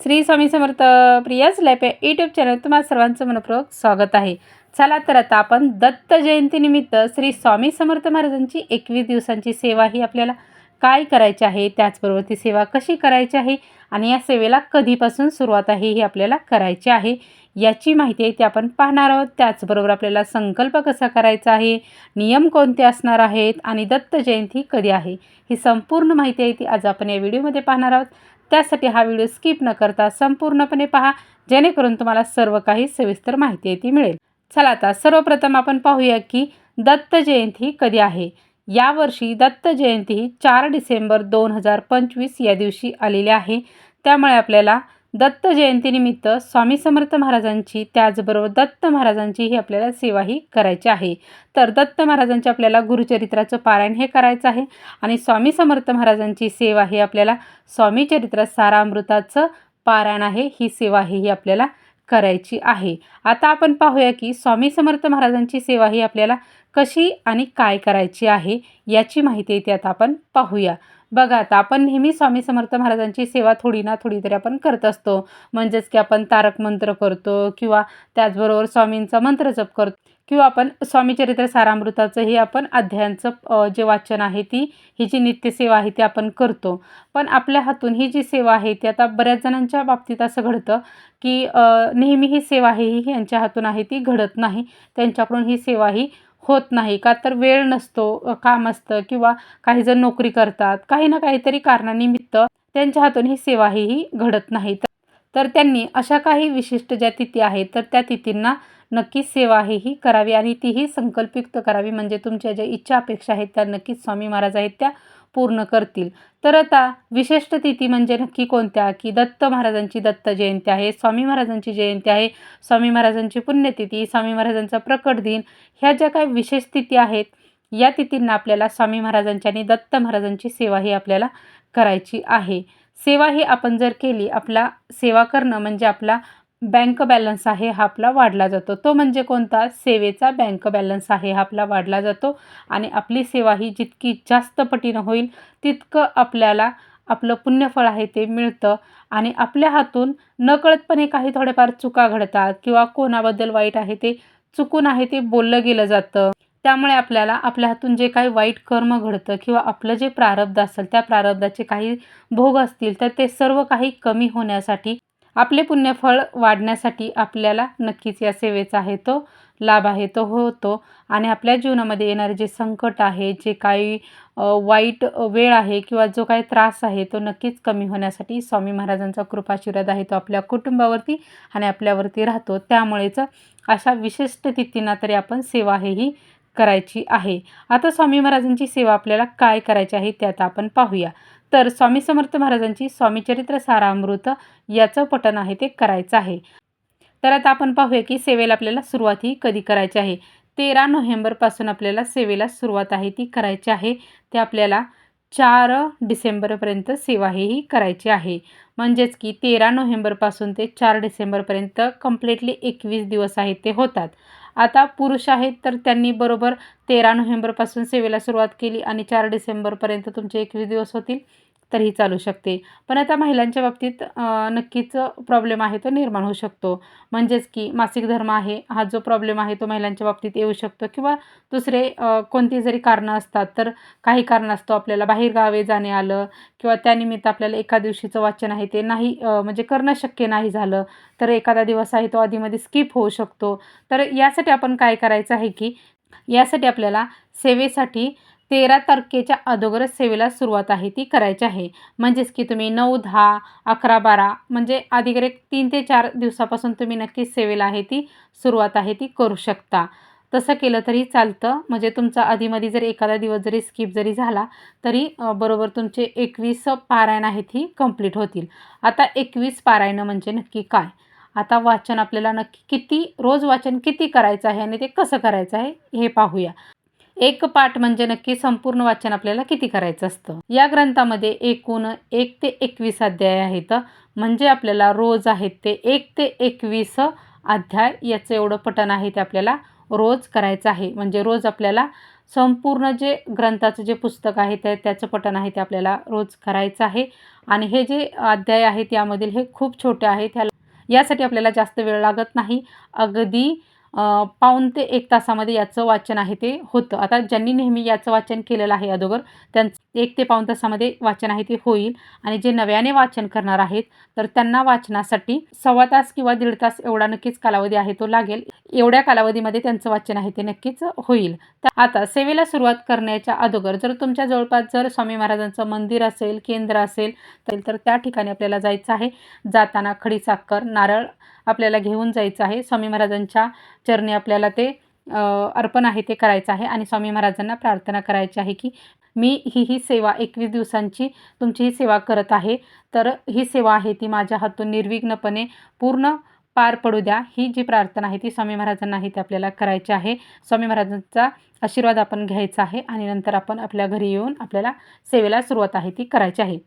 श्री स्वामी समर्थ प्रियाच लाईफ या YouTube channel तुम्हाला सर्वांचं मनपूर्वक स्वागत आहे. चला तर आता आपण दत्त जयंतीनिमित्त श्री स्वामी समर्थ महाराजांची एकवीस दिवसांची सेवा ही आपल्याला काय करायची आहे त्याचबरोबर ती सेवा कशी करायची आहे आणि या सेवेला कधीपासून सुरुवात आहे ही आपल्याला करायची आहे. याची माहिती आहे ती आपण पाहणार आहोत. त्याचबरोबर आपल्याला संकल्प कसा करायचा आहे नियम कोणते असणार आहेत आणि दत्त जयंती कधी आहे ही संपूर्ण माहिती आहे ती आज आपण या व्हिडिओमध्ये पाहणार आहोत. त्यासाठी हा व्हिडिओ स्किप न करता संपूर्णपणे पहा जेणेकरून तुम्हाला सर्व काही सविस्तर माहिती आहे ती मिळेल. चला आता सर्वप्रथम आपण पाहूया की दत्त जयंती कधी आहे? यावर्षी दत्त जयंती ही चार डिसेंबर दोन हजार पंचवीस या दिवशी आलेली आहे. त्यामुळे आपल्याला दत्त जयंतीनिमित्त स्वामी समर्थ महाराजांची त्याचबरोबर दत्त महाराजांची ही आपल्याला सेवा ही करायची आहे. तर दत्त महाराजांची आपल्याला गुरुचरित्राचं पारायण हे करायचं आहे आणि स्वामी समर्थ महाराजांची सेवा ही आपल्याला स्वामी चरित्र सारामृताचं पारायण आहे. ही सेवा ही आपल्याला करायची आहे. आता आपण पाहूया की स्वामी समर्थ महाराजांची सेवा ही आपल्याला कशी आणि काय करायची आहे याची माहिती आहे आता आपण पाहूया. बघा आता आपण नेहमी स्वामी समर्थ महाराजांची सेवा थोडी ना थोडी तरी आपण करत असतो. म्हणजेच की आपण तारक मंत्र करतो किंवा त्याचबरोबर स्वामींचा मंत्र जप करतो. किंवा आपण स्वामीचरित्र सारामृताचं हे आपण अध्यायांचं जे वाचन आहे ती ही जी नित्यसेवा आहे ती आपण करतो. पण आपल्या हातून ही जी सेवा आहे ती आता बऱ्याच जणांच्या बाबतीत असं घडतं की नेहमी ही सेवा आहे ही यांच्या हातून आहे ती घडत नाही. त्यांच्याकडून ही सेवा ही होत नाही. का तर वेळ नसतो काम असतं किंवा काही जण नोकरी करतात. काही ना काहीतरी कारणानिमित्त त्यांच्या हातून ही सेवा ही घडत नाही. तर त्यांनी अशा काही विशिष्ट ज्या तिथी आहेत तर त्या तिथींना नक्कीच सेवा आहे ही करावी आणि तीही संकल्पयुक्त करावी. म्हणजे तुमच्या ज्या इच्छा अपेक्षा आहेत त्या नक्कीच स्वामी महाराज आहेत त्या पूर्ण करतील. तर आता विशिष्ट तिथी म्हणजे नक्की कोणत्या? की दत्त महाराजांची दत्त जयंती आहे स्वामी महाराजांची जयंती आहे स्वामी महाराजांची पुण्यतिथी स्वामी महाराजांचा प्रकट दिन. ह्या ज्या काही विशेष तिथी आहेत या तिथींना आपल्याला स्वामी महाराजांची आणि दत्त महाराजांची सेवा ही आपल्याला करायची आहे. सेवा ही आपण जर केली आपला सेवा करणं म्हणजे आपला बँक बॅलन्स आहे हा आपला वाढला जातो. तो म्हणजे कोणता? सेवेचा बँक बॅलन्स आहे हा आपला वाढला जातो आणि आपली सेवा ही जितकी जास्त पटीनं होईल तितकं आपल्याला आपलं पुण्यफळ आहे ते मिळतं आणि आपल्या हातून नकळतपणे काही थोडेफार चुका घडतात किंवा कोणाबद्दल वाईट आहे ते चुकून आहे ते बोललं गेलं जातं. त्यामुळे आपल्याला आपल्या हातून जे काही वाईट कर्म घडतं किंवा आपलं जे प्रारब्ध असेल त्या प्रारब्धाचे काही भोग असतील तर ते सर्व काही कमी होण्यासाठी आपले पुण्यफळ वाढण्यासाठी आपल्याला नक्कीच या सेवेचा आहे तो लाभ आहे तो होतो. आणि आपल्या जीवनामध्ये येणारे जे संकट आहे जे काही वाईट वेळ आहे किंवा जो काही त्रास आहे तो नक्कीच कमी होण्यासाठी स्वामी महाराजांचा कृपाशीर्वाद आहे तो आपल्या कुटुंबावरती आणि आपल्यावरती राहतो. त्यामुळेच अशा विशिष्ट तिथींना तरी आपण सेवा हे ही करायची आहे. आता स्वामी महाराजांची सेवा आपल्याला काय करायची आहे ते आता आपण पाहूया. तर स्वामी समर्थ महाराजांची स्वामीचरित्र सारामृत याचं पठण आहे ते करायचं आहे. तर आता आपण पाहूया की सेवेला आपल्याला सुरुवात ही कधी करायची आहे? तेरा नोव्हेंबरपासून आपल्याला सेवेला सुरुवात आहे ती करायची आहे. ते आपल्याला चार डिसेंबरपर्यंत सेवा ही करायची आहे. म्हणजेच की तेरा नोव्हेंबरपासून ते चार डिसेंबरपर्यंत कम्प्लिटली एकवीस दिवस आहेत ते होतात. आता पुरुष आहेत तर त्यांनी बरोबर तेरा नोव्हेंबरपासून सेवेला सुरुवात केली आणि चार डिसेंबरपर्यंत तुमचे एकवीस दिवस होतील. तरीही चालू शकते. पण आता महिलांच्या बाबतीत नक्कीच प्रॉब्लेम आहे तो निर्माण होऊ शकतो. म्हणजेच की मासिक धर्म आहे हा जो प्रॉब्लेम आहे तो महिलांच्या बाबतीत येऊ शकतो किंवा दुसरे कोणती जरी कारणं असतात तर काही कारण असतो आपल्याला बाहेर गावे जाणे आलं किंवा त्यानिमित्त आपल्याला एका दिवशीचं वाचन आहे ते नाही म्हणजे करणं शक्य नाही झालं तर एखादा दिवस आहे तो आधीमध्ये स्किप होऊ शकतो. तर यासाठी आपण काय करायचं आहे की यासाठी आपल्याला सेवेसाठी तेरा तारखेच्या अगोदरच सेवेला सुरुवात आहे ती करायची आहे. म्हणजेच की तुम्ही नऊ दहा अकरा बारा म्हणजे अधिक तीन ते चार दिवसापासून तुम्ही नक्कीच सेवेला आहे ती सुरुवात आहे ती करू शकता. तसं केलं तरी चालतं. म्हणजे तुमचा आधीमध्ये जर एखादा दिवस जरी स्किप जरी झाला तरी बरोबर तुमचे एकवीस पारायण आहेत ही कंप्लीट होतील. आता एकवीस पारायणं म्हणजे नक्की काय? आता वाचन आपल्याला नक्की किती रोज वाचन किती करायचं आहे आणि ते कसं करायचं आहे हे पाहूया. एक पाठ म्हणजे नक्की संपूर्ण वाचन आपल्याला किती करायचं असतं? या ग्रंथामध्ये एकूण एक ते एकवीस अध्याय आहेत. म्हणजे आपल्याला रोज आहेत ते एक ते एकवीस अध्याय याचं एवढं पठण आहे ते आपल्याला रोज करायचं आहे. म्हणजे रोज आपल्याला संपूर्ण जे ग्रंथाचं जे पुस्तक आहे ते त्याचं पठण आहे ते आपल्याला रोज करायचं आहे. आणि हे जे अध्याय आहेत यामधील हे खूप छोटे आहेत. ह्या यासाठी आपल्याला जास्त वेळ लागत नाही. अगदी पाऊण ते एक तासामध्ये याचं वाचन आहे ते होतं. आता ज्यांनी नेहमी याचं वाचन केलेलं आहे अगोदर त्यांचं एक ते पाऊण तासामध्ये वाचन आहे ते होईल. आणि जे नव्याने वाचन करणार आहेत तर त्यांना वाचनासाठी सव्वा तास किंवा दीड तास एवढा नक्कीच कालावधी आहे तो लागेल. एवढ्या कालावधीमध्ये त्यांचं वाचन आहे ते नक्कीच होईल. तर आता सेवेला सुरुवात करण्याच्या अगोदर जर तुमच्या जवळपास जर स्वामी महाराजांचं मंदिर असेल केंद्र असेल तर तर त्या ठिकाणी आपल्याला जायचं आहे. जाताना खडीसाखर नारळ आपल्याला घेऊन जायचं आहे. स्वामी महाराजांच्या चरणी आपल्याला ते अर्पण आहे ते करायचं आहे. आणि स्वामी महाराजांना प्रार्थना करायची आहे की मी ही ही सेवा एकवीस दिवसांची तुमची ही सेवा करत आहे. तर ही सेवा आहे ती माझ्या हातून निर्विघ्नपणे पूर्ण पार पडू द्या. ही जी प्रार्थना आहे ती स्वामी महाराजांना आहे ती आपल्याला करायची आहे. स्वामी महाराजांचा आशीर्वाद आपण घ्यायचा आहे आणि नंतर आपण आपल्या घरी येऊन आपल्याला सेवेला सुरुवात आहे ती करायची आहे.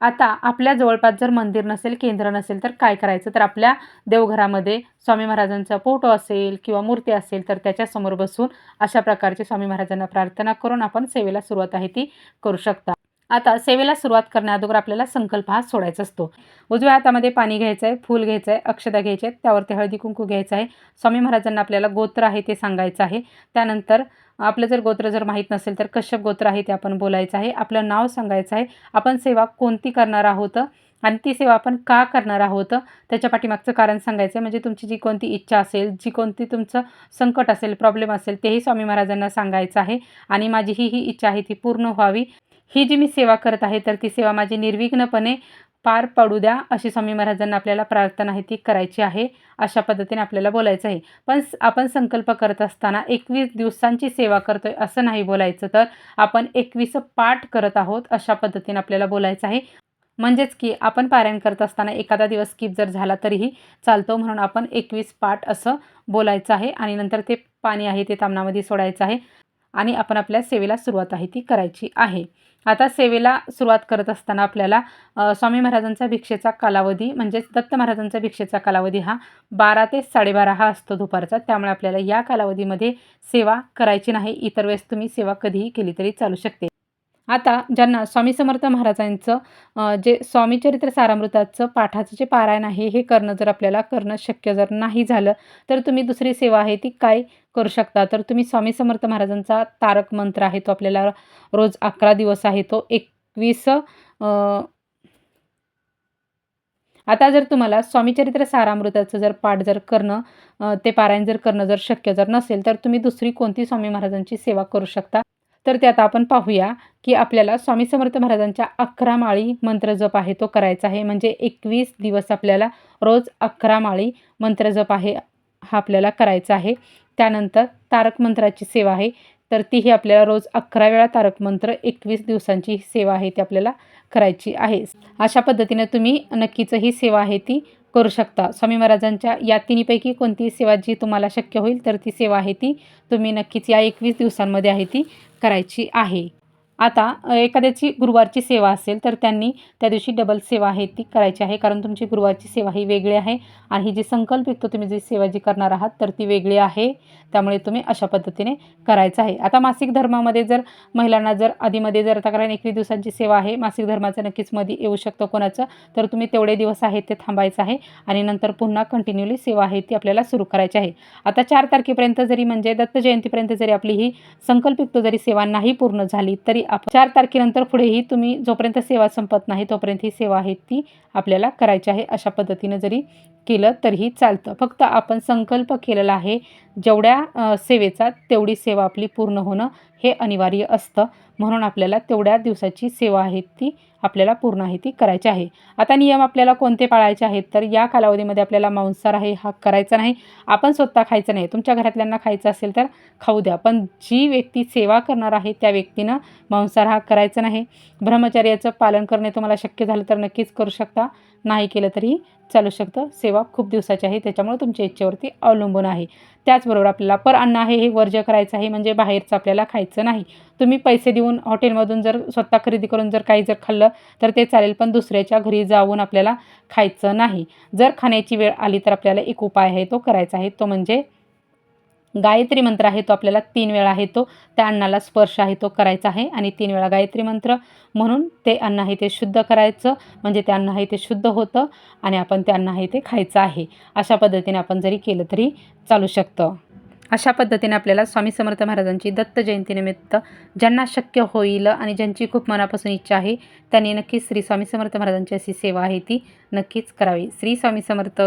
आता आपल्या जवळपास जर मंदिर नसेल केंद्र नसेल तर काय करायचं? तर आपल्या देवघरामध्ये स्वामी महाराजांचा फोटो असेल किंवा मूर्ती असेल तर त्याच्यासमोर बसून अशा प्रकारचे स्वामी महाराजांना प्रार्थना करून आपण सेवेला सुरुवात आहे ती करू शकता. आता सेवेला सुरुवात करण्याअगोदर आपल्याला संकल्प हा सोडायचा असतो. उजव्या हातामध्ये पाणी घ्यायचं आहे फूल घ्यायचं आहे अक्षदा घ्यायचे आहेत त्यावरती हळदी कुंकू घ्यायचं आहे. स्वामी महाराजांना आपल्याला गोत्र आहे ते सांगायचं आहे. त्यानंतर आपलं जर गोत्र जर माहीत नसेल तर कश्यप गोत्र आहे ते आपण बोलायचं आहे. आपलं नाव सांगायचं आहे. आपण सेवा कोणती करणार आहोत आणि ती सेवा आपण का करणार आहोत? त्याच्या पाठीमागचं कारण सांगायचं आहे. म्हणजे तुमची जी कोणती इच्छा असेल जी कोणती तुमचं संकट असेल प्रॉब्लेम असेल तेही स्वामी महाराजांना सांगायचं आहे. आणि माझी ही ही इच्छा आहे ती पूर्ण व्हावी. ही जी मी सेवा करत आहे तर ती सेवा माझी निर्विघ्नपणे पार पडू द्या अशी स्वामी महाराजांना आपल्याला प्रार्थना आहे ती करायची आहे अशा पद्धतीने आपल्याला बोलायचं आहे. पण आपण संकल्प करत असताना एकवीस दिवसांची सेवा करतोय असं नाही बोलायचं तर आपण एकवीस पाठ करत आहोत अशा पद्धतीने आपल्याला बोलायचं आहे. म्हणजेच की आपण पारायण करत असताना एखादा दिवस स्किप जर झाला तरीही चालतो म्हणून आपण एकवीस पाठ असं बोलायचं आहे आणि नंतर ते पाणी आहे ते तामणामध्ये सोडायचं आहे. आणि आपण आपल्या सेवेला सुरुवात आहे ती करायची आहे. आता सेवेला सुरुवात करत असताना आपल्याला स्वामी महाराजांचा भिक्षेचा कालावधी म्हणजेच दत्त महाराजांचा भिक्षेचा कालावधी हा बारा ते साडेबारा हा असतो दुपारचा. त्यामुळे आपल्याला या कालावधीमध्ये सेवा करायची नाही. इतर वेळेस तुम्ही सेवा कधीही केली तरी चालू शकते. आता ज्यांना स्वामी समर्थ महाराजांचं जे जे स्वामीचरित्र सारामृताचं पाठाचं जे पारायण आहे हे करणं जर आपल्याला करणं शक्य जर नाही झालं तर तुम्ही दुसरी सेवा आहे ती काय करू शकता? तर तुम्ही स्वामी समर्थ महाराजांचा तारक मंत्र आहे तो आपल्याला रोज अकरा दिवस आहे तो एकवीस आता जर तुम्हाला स्वामीचरित्र सारामृताचं जर पाठ जर करणं ते पारायण जर करणं जर शक्य जर नसेल तर तुम्ही दुसरी कोणती स्वामी महाराजांची सेवा करू शकता? तर ते आता आपण पाहूया की आपल्याला स्वामी समर्थ महाराजांच्या अकरा माळी मंत्र जप आहे तो करायचा आहे. म्हणजे एकवीस दिवस आपल्याला रोज अकरा माळी मंत्र जप आहे हा आपल्याला करायचा आहे. त्यानंतर तारक मंत्राची सेवा आहे. तर तीही आपल्याला रोज अकरा वेळा तारक मंत्र एकवीस दिवसांची सेवा आहे ती आपल्याला करायची आहे. अशा पद्धतीने तुम्ही नक्कीच ही सेवा आहे ती करू शकता. स्वामी महाराजांच्या या तिन्हीपैकी कोणती सेवा जी तुम्हाला शक्य होईल तर ती सेवा आहे ती तुम्ही नक्कीच या एकवीस दिवसांमध्ये आहे ती करायची आहे. आता एखाद्याची गुरुवारची सेवा असेल तर त्यांनी त्या दिवशी डबल सेवा आहे ती करायची आहे. कारण तुमची गुरुवारची सेवा ही वेगळी आहे आणि ही जी संकल्पित तुम्ही जी सेवा जी करणार आहात तर ती वेगळी आहे. त्यामुळे तुम्ही अशा पद्धतीने करायचं आहे. आता मासिक धर्मामध्ये जर महिलांना जर आधीमध्ये जर आता कारण एकवीस दिवसांची सेवा आहे मासिक धर्माचं नक्कीच मध्ये येऊ शकतं कोणाचं तर तुम्ही तेवढे दिवस आहेत ते थांबायचं आहे आणि नंतर पुन्हा कंटिन्युअली सेवा आहे ती आपल्याला सुरू करायची आहे. आता चार तारखेपर्यंत जरी म्हणजे दत्त जयंतीपर्यंत जरी आपली ही संकल्पित जरी सेवा नाही पूर्ण झाली तरी आपण चार तारखेनंतर पुढेही तुम्ही जोपर्यंत सेवा संपत नाही तोपर्यंत ही सेवा आहे ती आपल्याला करायची आहे अशा पद्धतीनं जरी केलं तरीही चालतं. फक्त आपण संकल्प केलेला आहे जेवढ्या सेवेचा तेवढी सेवा आपली पूर्ण होणं हे अनिवार्य असतं. म्हणून आपल्याला तेवढ्या दिवसाची सेवा आहे ती आपल्याला पूर्ण आहे ती करायची आहे. आता नियम आपल्याला कोणते पाळायचे आहेत? तर या कालावधीमध्ये आपल्याला मांसाहार आहे हा करायचा नाही. आपण स्वतः खायचं नाही. तुमच्या घरातल्यांना खायचं असेल तर खाऊ द्या. पण जी व्यक्ती सेवा करणार आहे त्या व्यक्तीनं मांसाहार हा करायचा नाही. ब्रह्मचर्याचं पालन करणे तुम्हाला शक्य झालं तर नक्कीच करू शकता. नाही केलं तरी चालू शकतं. सेवा खूप दिवसाची आहे. त्याच्यामुळे तुमच्या इच्छेवरती अवलंबून आहे. त्याचबरोबर आपल्याला पर अन्न आहे हे वर्ज्य करायचं आहे म्हणजे बाहेरचं आपल्याला खायचं नाही. तुम्ही पैसे देऊन हॉटेलमधून जर स्वतः खरेदी करून जर काही जर खाल्लं तर ते चालेल पण दुसऱ्याच्या घरी जाऊन आपल्याला खायचं नाही. जर खाण्याची वेळ आली तर आपल्याला एक उपाय आहे तो करायचा आहे. तो म्हणजे गायत्री मंत्र आहे तो आपल्याला तीन वेळा आहे तो त्या अन्नाला स्पर्श आहे तो करायचा आहे आणि तीन वेळा गायत्री मंत्र. म्हणून ते अन्न आहे ते शुद्ध करायचं म्हणजे ते अन्न आहे ते शुद्ध होतं आणि आपण ते अन्न आहे ते खायचं आहे. अशा पद्धतीने आपण जरी केलं तरी चालू शकतं. अशा पद्धतीने आपल्याला स्वामी समर्थ महाराजांची दत्त जयंतीनिमित्त ज्यांना शक्य होईल आणि ज्यांची खूप मनापासून इच्छा आहे त्यांनी नक्कीच श्री स्वामी समर्थ महाराजांची अशी सेवा आहे ती नक्कीच करावी. श्री स्वामी समर्थ.